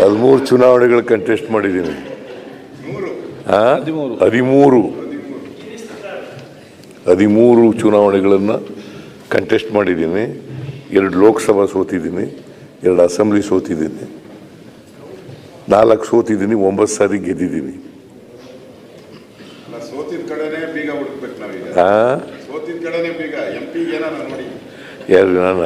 ಹದಿಮೂರು ಚುನಾವಣೆಗಳು ಕಂಟೆಸ್ಟ್ ಮಾಡಿದ್ದೀನಿ? ಹದಿಮೂರು. ಹದಿಮೂರು. ಚುನಾವಣೆಗಳನ್ನು ಕಂಟೆಸ್ಟ್ ಮಾಡಿದ್ದೀನಿ. ಎರಡು ಲೋಕಸಭಾ ಸೋತಿದ್ದೀನಿ ಎರಡು ಅಸೆಂಬ್ಲಿ ಸೋತಿದ್ದೀನಿ. ನಾಲ್ಕು ಸೋತಿದ್ದೀನಿ ಒಂಬತ್ತು ಸಾರಿ ಗೆದ್ದಿದ್ದೀನಿ. ಅಲ್ಲ, ಸೋತಿದ್ ಕಡೆನೇ ಬೀಗ ಹುಡುಕ್ಬೇಕು ನಾವೀಗ. ಆ? ಸೋತಿದ್ ಕಡೆನೇ ಬೀಗ. ಎಂ ಪಿ ಏನಾರ ನೋಡಿ. ಯಾರು ನಾನು?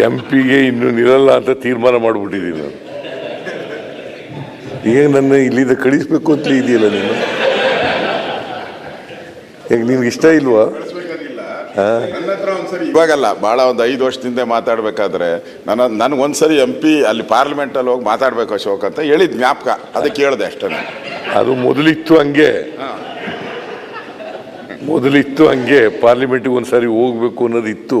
ಎಂ ಪಿಗೆ ಇನ್ನು ನಿಲ್ಲಲ್ಲ ಅಂತ ತೀರ್ಮಾನ ಮಾಡಿಬಿಟ್ಟಿದ್ದೀನಿ ನಾನು. ಈಗ ನನ್ನ ಇಲ್ಲಿಂದ ಕಳಿಸ್ಬೇಕು ಅಂತ ಇದೆಯಲ್ಲ ನೀನು? ಈಗ ನಿನ್ಗೆ ಇಷ್ಟ ಇಲ್ವಾ? ಒಂದ್ಸರಿ ಇವಾಗಲ್ಲ ಭಾಳ ಒಂದು ಐದು ವರ್ಷದಿಂದ ಮಾತಾಡ್ಬೇಕಾದ್ರೆ ನನ್ನ ನನಗೊಂದ್ಸರಿ ಎಂ ಪಿ ಅಲ್ಲಿ ಪಾರ್ಲಿಮೆಂಟಲ್ಲಿ ಹೋಗಿ ಮಾತಾಡ್ಬೇಕು ಅಶೋಕ್ ಅಂತ ಹೇಳಿದ್ ಜ್ಞಾಪಕ. ಅದಕ್ಕೆ ಹೇಳಿದೆ ಅಷ್ಟೇ ನಾನು. ಅದು ಮೊದಲಿತ್ತು ಹಂಗೆ. ಮೊದಲಿತ್ತು ಹಂಗೆ. ಪಾರ್ಲಿಮೆಂಟ್ಗೆ ಸರಿ ಹೋಗ್ಬೇಕು ಅನ್ನೋದು ಇತ್ತು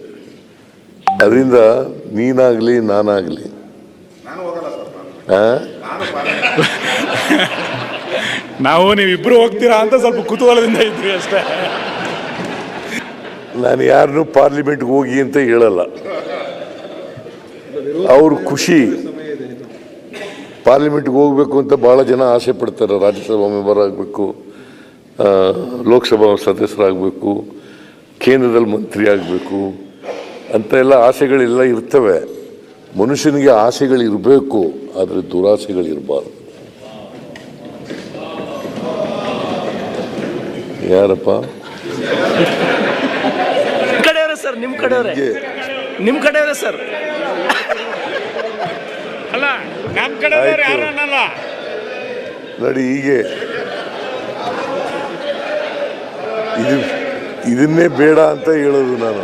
ಅದರಿಂದ ನೀನಾಗಲಿ ನಾನಾಗಲಿ. ನಾವು ನೀವಿಬ್ರು ಹೋಗ್ತೀರಾ ಅಂತ ಸ್ವಲ್ಪ ಕುತೂಹಲದಿಂದ ಇದ್ರಿ ಅಷ್ಟೇ. ನಾನು ಯಾರನ್ನೂ ಪಾರ್ಲಿಮೆಂಟ್ಗೆ ಹೋಗಿ ಅಂತ ಹೇಳಲ್ಲ. ಅವ್ರ ಖುಷಿ. ಪಾರ್ಲಿಮೆಂಟ್ಗೆ ಹೋಗ್ಬೇಕು ಅಂತ ಭಾಳ ಜನ ಆಸೆ ಪಡ್ತಾರೆ. ರಾಜ್ಯಸಭಾ ಮೆಂಬರ್ ಆಗಬೇಕು ಲೋಕಸಭಾ ಸದಸ್ಯರಾಗಬೇಕು ಕೇಂದ್ರದಲ್ಲಿ ಮಂತ್ರಿ ಆಗಬೇಕು. ಅಂತ ಎಲ್ಲ ಆಸೆಗಳೆಲ್ಲ ಇರ್ತವೆ. ಮನುಷ್ಯನಿಗೆ ಆಸೆಗಳಿರಬೇಕು ಆದರೆ ದುರಾಸೆಗಳಿರಬಾರ್ದು ಯಾರಪ್ಪ? ನಿಮ್ ಕಡೆಯವ್ರೆ ಸರ್ ನಿಮ್ ಕಡೆಯವ್ರೆ. ನಿಮ್ಮ ನಿಮ್ ಕಡೆಯವ್ರೆ ಸರ್. ಅಲ್ಲ ನಮ್ಮ. ಯಾರು ಅನ್ನಲ್ಲ. ನೋಡಿ ಹೀಗೆ. ಇದು ಇದನ್ನೇ ಬೇಡ ಅಂತ ಹೇಳೋದು ನಾನು.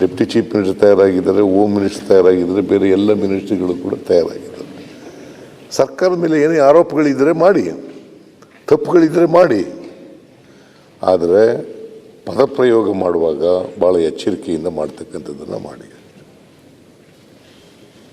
ಡೆಪ್ಟಿ ಚೀಫ್ ಮಿನಿಸ್ಟರ್ ತಯಾರಾಗಿದ್ದಾರೆ, ಹೋಮ್ ಮಿನಿಸ್ಟರ್ ತಯಾರಾಗಿದ್ದಾರೆ, ಬೇರೆ ಎಲ್ಲ ಮಿನಿಸ್ಟ್ರಿಗಳು ಕೂಡ ತಯಾರಾಗಿದ್ದಾರೆ. ಸರ್ಕಾರದ ಮೇಲೆ ಏನೇ ಆರೋಪಗಳಿದ್ದರೆ ಮಾಡಿ ತಪ್ಪುಗಳಿದ್ದರೆ ಮಾಡಿ. ಆದರೆ ಪದಪ್ರಯೋಗ ಮಾಡುವಾಗ ಭಾಳ ಎಚ್ಚರಿಕೆಯಿಂದ ಮಾಡ್ತಕ್ಕಂಥದ್ದನ್ನು ಮಾಡಿ.